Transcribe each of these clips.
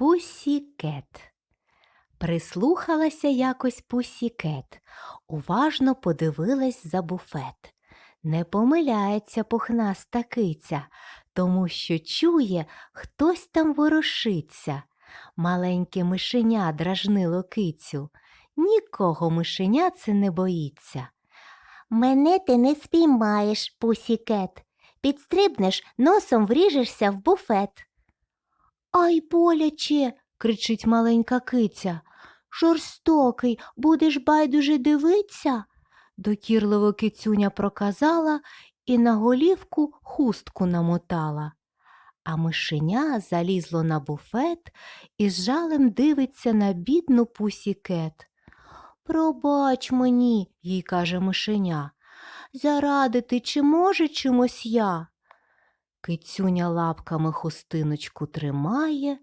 Пусікет. Прислухалася якось пусікет, уважно подивилась за буфет. Не помиляється пухнаста киця, тому що чує, хтось там ворушиться. Маленьке мишеня дражнило кицю. Нікого мишеня це не боїться. Мене ти не спіймаєш, пусікет. Підстрибнеш, носом вріжешся в буфет. Ай, боляче, кричить маленька киця. Жорстокий, будеш байдуже дивиться? Докірливо кицюня проказала і на голівку хустку намотала. А мишеня залізло на буфет і з жалем дивиться на бідну пусікет. Пробач мені, їй каже мишеня, зарадити чи може чимось я? Кицюня лапками хустиночку тримає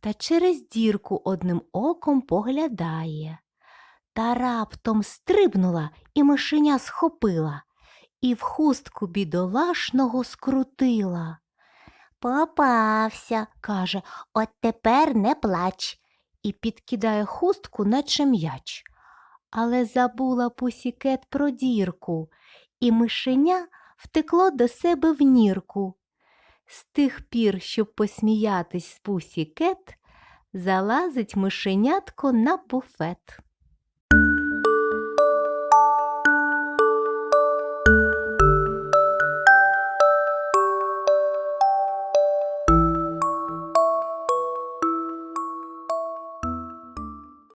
та через дірку одним оком поглядає. Та раптом стрибнула і мишеня схопила, і в хустку бідолашного скрутила. Попався, каже, от тепер не плач, і підкидає хустку, наче м'яч. Але забула пусікет про дірку, і мишеня втекло до себе в нірку. З тих пір, щоб посміятись з пусікет, залазить мишенятко на буфет.